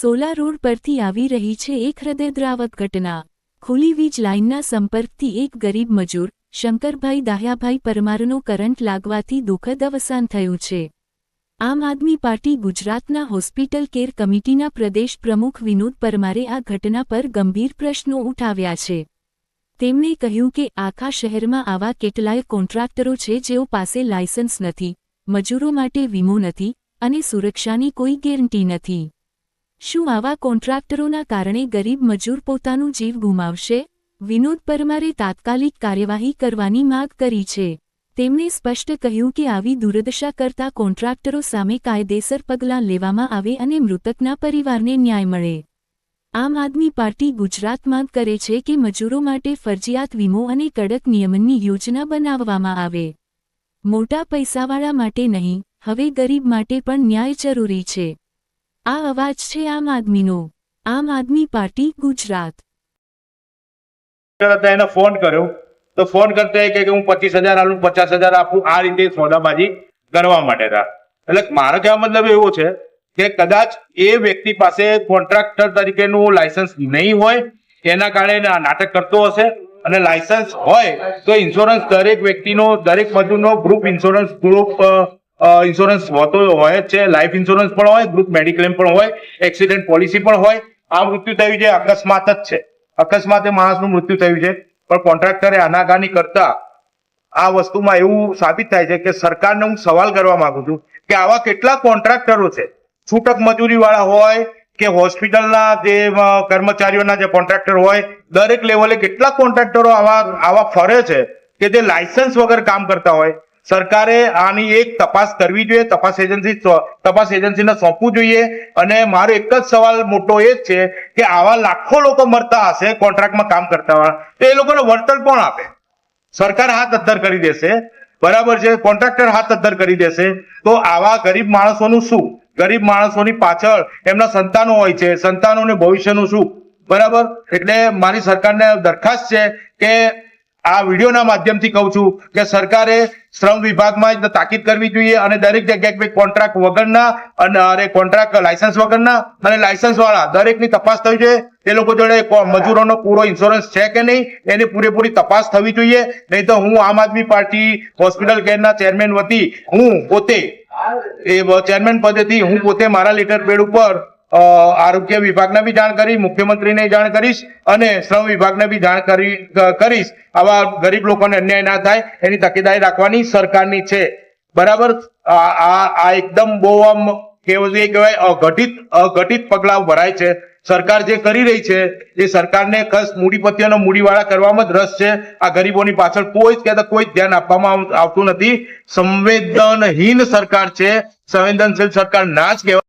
Sola road પરથી આવી રહી છે એક હૃદયદ્રાવક ઘટના. ખુલી વીજ લાઇનના સંપર્કથી એક ગરીબ મજૂર, શંકરભાઈ દાહ્યાભાઈ પરમારનો કરંટ લાગવાથી દુઃખદ અવસાન થયું છે. આમ આદમી પાર્ટી ગુજરાતના હોસ્પિટલ કેર કમિટીના પ્રદેશ પ્રમુખ વિનોદ પરમારે આ ઘટના પર ગંભીર પ્રશ્નો ઉઠાવ્યા છે. તેમણે કહ્યું કે આખા શહેરમાં આવા કેટલાય કોન્ટ્રાક્ટરો છે જેઓ પાસે લાયસન્સ નથી, મજૂરો માટે વીમો નથી અને સુરક્ષાની કોઈ ગેરંટી નથી. શું આવા કોન્ટ્રાક્ટરોના કારણે ગરીબ મજૂર પોતાનું જીવ ગુમાવશે? વિનોદ પરમારે તાત્કાલિક કાર્યવાહી કરવાની માગ કરી છે. તેમણે સ્પષ્ટ કહ્યું કે આવી દુર્દશા કરતા કોન્ટ્રાક્ટરો સામે કાયદેસર પગલાં લેવામાં આવે અને મૃતકના પરિવારને ન્યાય મળે. આમ આદમી પાર્ટી ગુજરાત માંગ કરે છે કે મજૂરો માટે ફરજિયાત વીમો અને કડક નિયમનની યોજના બનાવવામાં આવે. મોટા પૈસાવાળા માટે નહીં, હવે ગરીબ માટે પણ ન્યાય જરૂરી છે. આ અવાજ છે આમ આદમીનો. આમ આદમી પાર્ટી ગુજરાત. હતા એને ફોન કર્યો. તો ફોન કરતા એ કે હું પચીસ હજાર આલું, પચાસ હજાર આપું. આ રીતે સોદાબાજી કરવા માટે હતા. એટલે મારો કહેવા મતલબ એવો છે કે કદાચ એ વ્યક્તિ પાસે કોન્ટ્રાક્ટર તરીકેનું લાયસન્સ નહીં હોય, એના કારણે નાટક કરતો હશે. અને લાયસન્સ હોય તો ઇન્સ્યોરન્સ દરેક વ્યક્તિનો, દરેક મજૂરનો ગ્રુપ ઇન્સ્યોરન્સ ગ્રુપ ઇન્સ્યોરન્સ હોતો હોય જ છે લાઈફ ઇન્સ્યોરન્સ પણ હોય ગ્રુપ મેડિક્લેમ પણ હોય એક્સિડન્ટ પોલિસી પણ હોય, આ મૃત્યુ થયું છે અકસ્માત જ છે. અકસ્માતે માણસનું મૃત્યુ થયું છે. પણ કોન્ટ્રાક્ટરે આનાકાની કરતા આ વસ્તુમાં એવું સાબિત થાય છે કે સરકારને હું સવાલ કરવા માંગુ છું કે આવા કેટલા કોન્ટ્રાક્ટરો છે? છૂટક મજૂરી વાળા હોય કે હોસ્પિટલના જે કર્મચારીઓના જે કોન્ટ્રાક્ટર હોય, દરેક લેવલે કેટલા કોન્ટ્રાક્ટરો આવા આવા ફરે છે કે જે લાયસન્સ વગર કામ કરતા હોય? સરકારે આની એક તપાસ કરવી જોઈએ, તપાસ એજન્સી તપાસ એજન્સીને સોંપવું જોઈએ. અને મારો એક જ સવાલ મોટો એ જ છે કે આવા લાખો લોકો મરતા હશે કોન્ટ્રાક્ટમાં કામ કરતા હોય, તો એ લોકોને વળતર કોણ આપે? સરકાર હાથ અદ્ધર કરી દેશે. બરાબર છે? કોન્ટ્રાક્ટર હાથ અદ્ધર કરી દેશે. તો આવા ગરીબ માણસોનું શું? ગરીબ માણસોની પાછળ એમના સંતાનો હોય છે. સંતાનોને ભવિષ્યનું શું? બરાબર? એટલે મારી સરકારને દરખાસ્ત છે કે આ વિડીયોના માધ્યમથી કહું છું કે સરકારે શ્રમ વિભાગમાં તાકીદ કરવી જોઈએ અને દરેક જગ્યાએ કોન્ટ્રાક્ટ વગરના અને અરે કોન્ટ્રાક્ટ લાયસન્સ વગરના અને લાયસન્સ વાળા દરેકની તપાસ થવી જોઈએ. તે લોકો જોડે મજૂરોનો પૂરો ઇન્સ્યોરન્સ છે કે નહીં એની પૂરેપૂરી તપાસ થવી જોઈએ. નહીં તો હું આમ આદમી પાર્ટી હોસ્પિટલ કેરના ચેરમેન વતી હું પોતે એ ચેરમેન પદેથી હું પોતે મારા લેટર પેડ ઉપર આરોગ્ય વિભાગને બી જાણ કરી, મુખ્યમંત્રીને જાણ કરીશ અને શ્રમ વિભાગને બી જાણ કરી કરીશ. આવા ગરીબ લોકોને અન્યાય ના થાય, એની તકેદારી રાખવાની સરકારની છે. બરાબર? આ એકદમ બહુ આમ કેવું કહેવાય અઘટિત અઘટિત પગલાં ભરાય છે. સરકાર જે કરી રહી છે, એ સરકારને કસ મૂડીપતિઓનો મૂડીવાળા કરવામાં જ રસ છે. આ ગરીબોની પાછળ કોઈ જ કહેતા કોઈ જ ધ્યાન આપવામાં આવતું નથી. સંવેદનહીન સરકાર છે. સંવેદનશીલ સરકાર ના જ કહેવાય.